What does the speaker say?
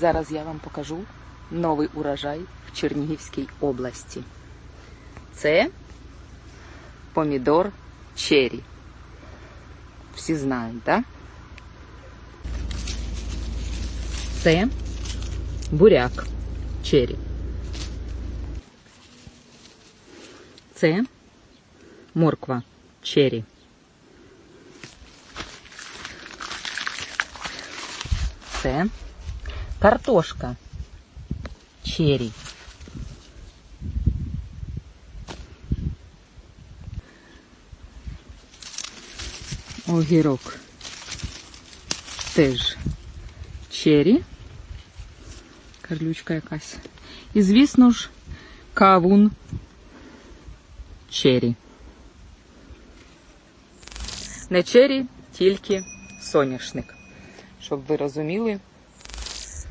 Зараз я вам покажу новий урожай в Чернігівській області. Це помідор черрі. Всі знають, так? Це буряк черрі. Це морква черрі. Це картошка черрі. Огірок теж черрі. Карлючка якась. І, звісно ж, кавун черрі. Не черрі, тільки соняшник. Щоб ви розуміли,